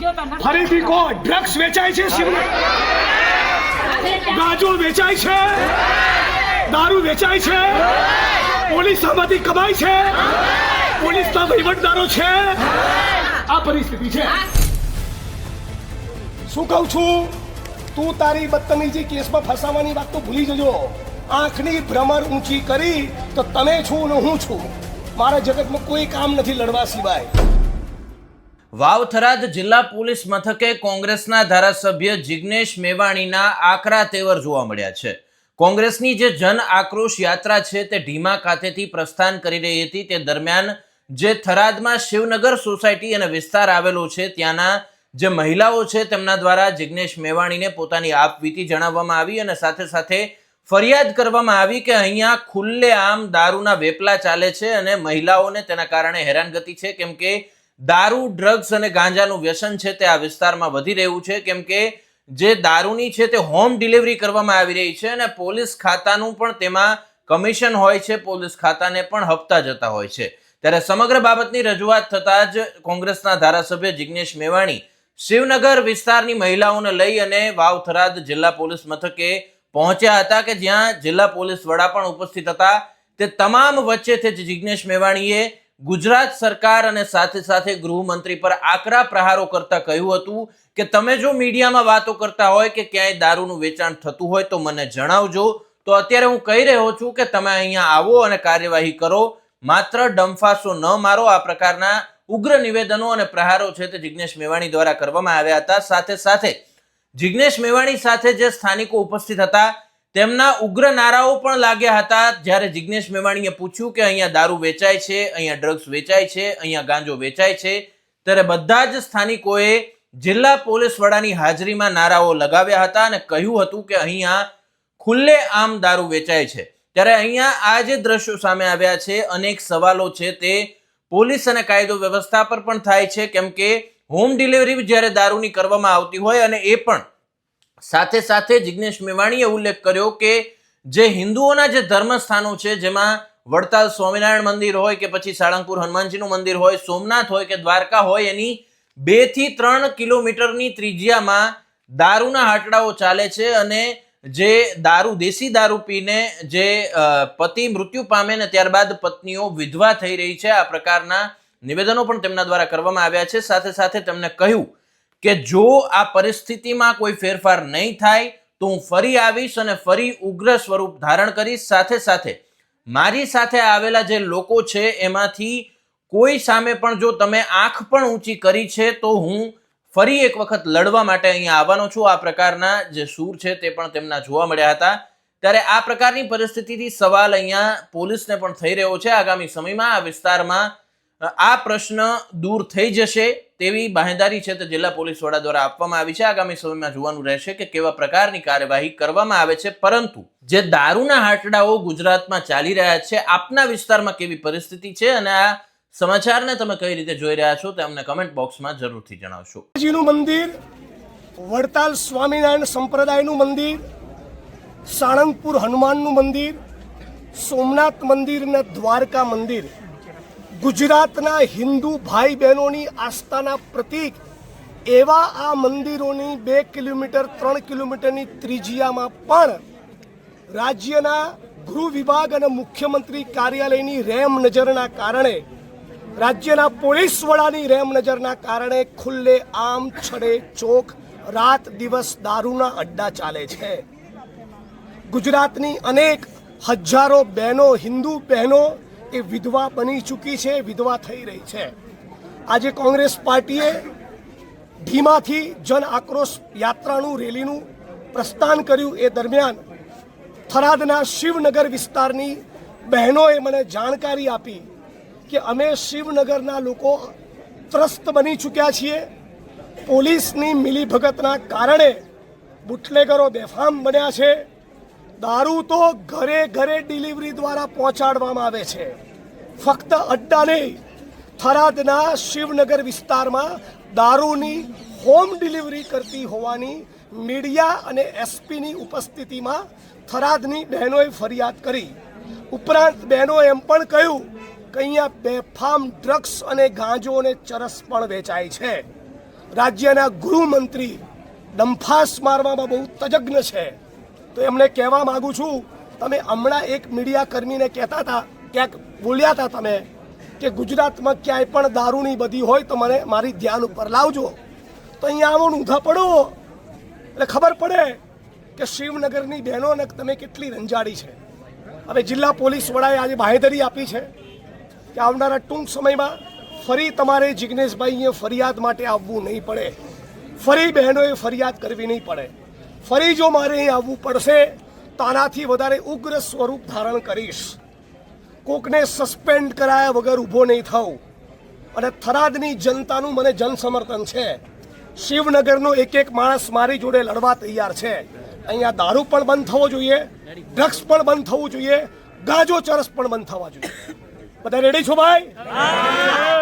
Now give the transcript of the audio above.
ફરીથી કહો ડ્રગ્સ વેચાય છે શિવને ગાજો વેચાય છે? દારૂ વેચાય છે? પોલીસ આમાંથી કમાય છે? પોલીસના વહીવટદારો છે? આ પરિસ્થિતિ છે. શું કહું છું? તું તારી બદતમીજી કેસમાં ફસાવાની વાત તો ભૂલી જજો. આંખની ભ્રમર ઊંચી કરી તો તમે છો ને હું છું. મારા જગતમાં કોઈ કામ નથી લડવા સિવાય. વાવથરાદ જિલ્લા પોલીસ મથકે કોંગ્રેસના ધારાસભ્ય જિગ્નેશ મેવાણીના આકરા તેવર જોવા મળ્યા છે. કોંગ્રેસની જે જન આક્રોશ યાત્રા છે તે ઢીમા ખાતેથી પ્રસ્થાન કરી રહી હતી. તે દરમિયાન જે થરાદમાં શિવનગર સોસાયટી અને વિસ્તાર આવેલો છે, ત્યાંના જે મહિલાઓ છે તેમના દ્વારા જિગ્નેશ મેવાણીને પોતાની આપવીતી જણાવવામાં આવી અને સાથે સાથે ફરિયાદ કરવામાં આવી કે અહીંયા ખુલ્લે આમ દારૂના વેપલા ચાલે છે અને મહિલાઓને તેના કારણે હેરાનગતિ છે. કેમ કે દારૂ ડ્રગ્સ અને ગાંજાનું વ્યસન છે તે આ વિસ્તારમાં વધી રહ્યું છે. કેમ કે જે દારૂની છે તે હોમ ડિલિવરી કરવામાં આવી રહી છે અને પોલીસ ખાતાનું પણ તેમાં કમિશન હોય છે. પોલીસ ખાતાને પણ હપ્તા જતા હોય છે. ત્યારે સમગ્ર બાબતની રજૂઆત થતાં જ કોંગ્રેસના ધારાસભ્ય જિગ્નેશ મેવાણી શિવનગર વિસ્તારની મહિલાઓને લઈ અને વાવથરાદ જિલ્લા પોલીસ મથકે પહોંચ્યા હતા કે જ્યાં જિલ્લા પોલીસ વડા પણ ઉપસ્થિત હતા. તે તમામ વચ્ચેથી જ જિગ્નેશ મેવાણીએ ગુજરાત સરકાર અને સાથે સાથે ગૃહમંત્રી પર આકરા પ્રહારો કરતા કહ્યું હતું કે તમે જો મીડિયામાં વાતો કરતા હોય કે ક્યાંય દારૂનું વેચાણ થતું હોય તો મને જણાવજો. તો અત્યારે હું કહી રહ્યો છું કે તમે અહીંયા આવો અને કાર્યવાહી કરો. માત્ર ડંફાસો ન મારો, આ પ્રકારના ઉગ્ર નિવેદનો અને પ્રહારો છે તે જિજ્ઞેશ મેવાણી દ્વારા કરવામાં આવ્યા હતા. સાથે સાથે જિગ્નેશ મેવાણી સાથે જે સ્થાનિકો ઉપસ્થિત હતા તેમના ઉગ્ર નારાઓ પણ લાગ્યા હતા. જ્યારે જિગ્નેશ મેવાણીએ પૂછ્યું કે અહીંયા દારૂ વેચાય છે, અહીંયા ડ્રગ્સ વેચાય છે, અહીંયા ગાંજો વેચાય છે, ત્યારે બધા જ સ્થાનિકોએ જિલ્લા પોલીસ વડાની હાજરીમાં નારાઓ લગાવ્યા હતા અને કહ્યું હતું કે અહીંયા ખુલ્લે આમ દારૂ વેચાય છે. ત્યારે અહીંયા આ જે દ્રશ્યો સામે આવ્યા છે, અનેક સવાલો છે તે પોલીસ અને કાયદો વ્યવસ્થા પર પણ થાય છે. કેમ કે હોમ ડિલિવરી જ્યારે દારૂની કરવામાં આવતી હોય અને એ પણ સાથે સાથે જિગ્નેશ મેવાણીએ ઉલ્લેખ કર્યો કે જે હિન્દુઓના જે ધર્મસ્થાનો છે, જેમાં વડતાલ સ્વામિનારાયણ મંદિર હોય કે પછી સાળંગપુર હનુમાનજીનું મંદિર હોય, સોમનાથ હોય કે દ્વારકા હોય, એની બેથી ત્રણ કિલોમીટરની ત્રિજ્યામાં દારૂના હાટડાઓ ચાલે છે અને જે દારૂ, દેશી દારૂ પીને જે પતિ મૃત્યુ પામે ને ત્યારબાદ પત્નીઓ વિધવા થઈ રહી છે, આ પ્રકારના નિવેદનો પણ તેમના દ્વારા કરવામાં આવ્યા છે. સાથે સાથે તેમને કહ્યું કે જો આ પરિસ્થિતિમાં કોઈ ફેરફાર નહીં થાય, તો હું ફરી આવીશ અને ફરી ઉગ્ર સ્વરૂપ ધારણ કરીશ. સાથે સાથે, મારી સાથે આવેલા જે લોકો છે, એમાંથી કોઈ સામે પણ જો તમે આંખ પણ ઊંચી કરી છે, તો હું ફરી એક વખત લડવા માટે અહીંયા આવવાનો છું. આ પ્રકારના જે સૂર છે, તે પણ તેમના જોવા મળ્યા હતા. ત્યારે આ પ્રકારની પરિસ્થિતિથી સવાલ અહીંયા પોલીસને પણ થઈ રહ્યો છે. આગામી સમયમાં આ વિસ્તારમાં આ પ્રશ્ન દૂર થઈ જશે તેવી બાહેંધારી છે તે જિલ્લા પોલીસ વડા દ્વારા આપવામાં આવી છે. આગામી સમયમાં જોવાનું રહેશે કે કેવા પ્રકારની કાર્યવાહી કરવામાં આવે છે. પરંતુ જે દારૂના હાટડાઓ ગુજરાતમાં ચાલી રહ્યા છે, આપના વિસ્તારમાં કેવી પરિસ્થિતિ છે અને આ સમાચારને તમે કઈ રીતે જોઈ રહ્યા છો તે અમને કમેન્ટ બોક્સમાં જરૂરથી જણાવશો. જીનું મંદિર, વડતાલ સ્વામિનારાયણ સંપ્રદાયનું મંદિર, સાળંગપુર હનુમાનનું મંદિર, સોમનાથ મંદિર અને દ્વારકા મંદિર ગુજરાતના હિન્દુ ભાઈ બહેનોની આસ્થાના પ્રતીક એવા આ મંદિરોની બે કિલોમીટર, ત્રણ કિલોમીટરની ત્રિજ્યામાં પણ રાજ્યના ગૃહ વિભાગ અને મુખ્યમંત્રી કાર્યાલયની રેમ નજરના કારણે, રાજ્યના પોલીસ વડાની રેમ નજરના કારણે ખુલ્લે આમ, છડે ચોક, રાત દિવસ દારૂના અડ્ડા ચાલે છે. ગુજરાતની અનેક હજારો બહેનો, હિન્દુ બહેનો એ વિધવા બની ચૂકી છે, વિધવા થઈ રહી છે. આજે કોંગ્રેસ પાર્ટીએ ધીમાથી જન આક્રોશ યાત્રાનું, રેલીનું પ્રસ્થાન કર્યું. એ દરમિયાન થરાદના શિવનગર વિસ્તારની બહેનોએ મને જાણકારી આપી કે અમે શિવનગરના લોકો ત્રસ્ત બની ચૂક્યા છીએ. પોલીસની મિલીભગતના કારણે બુટલેગરો બેફામ બન્યા છે. દારૂ તો ઘરે ઘરે ડિલિવરી દ્વારા પહોંચાડવામાં આવે છે. ફક્ત અડ્ડા નહીં, થરાદના શિવનગર વિસ્તારમાં દારૂની હોમ ડિલિવરી કરતી હોવાની મીડિયા અને એસપીની ઉપસ્થિતિમાં થરાદની બહેનોએ ફરિયાદ કરી. ઉપરાંત બહેનોએ એમ પણ કહ્યું કે અહીંયા બેફામ ડ્રગ્સ અને ગાંજો અને ચરસ પણ વેચાય છે. રાજ્યના ગૃહમંત્રી ડંફાસ મારવામાં બહુ તજજ્ઞ છે. તો એમને કહેવા માંગુ છું, તમે હમણાં એક મીડિયા કર્મીને કહેતા હતા, ક્યાંક બોલ્યા હતા તમે, કે ગુજરાતમાં ક્યાંય પણ દારૂની બધી હોય તો મને મારી ધ્યાન ઉપર લાવજો. તો અહીંયા આવો ઊંધા પડો. એટલે ખબર પડે કે શિવનગરની બહેનોને તમે કેટલી રંજાડી છે. હવે જિલ્લા પોલીસ વડાએ આજે બાહેધરી આપી છે કે આવનારા ટૂંક સમયમાં ફરી તમારે જિજ્ઞેશભાઈએ ફરિયાદ માટે આવવું નહીં પડે. ફરી બહેનોએ ફરિયાદ કરવી નહીં પડે. ફરી જો મારે અહીં આવવું પડશે તો આનાથી વધારે ઉગ્ર સ્વરૂપ ધારણ કરીશ. કોકને સસ્પેન્ડ કરાયા વગર ઊભો નહીં થવું અને થરાદની જનતાનું મને જનસમર્થન છે. શિવનગરનો એક એક માણસ મારી જોડે લડવા તૈયાર છે. અહીંયા દારૂ પણ બંધ થવો જોઈએ, ડ્રગ્સ પણ બંધ થવું જોઈએ, ગાજો ચરસ પણ બંધ થવા જોઈએ. બધા રેડી છો ભાઈ?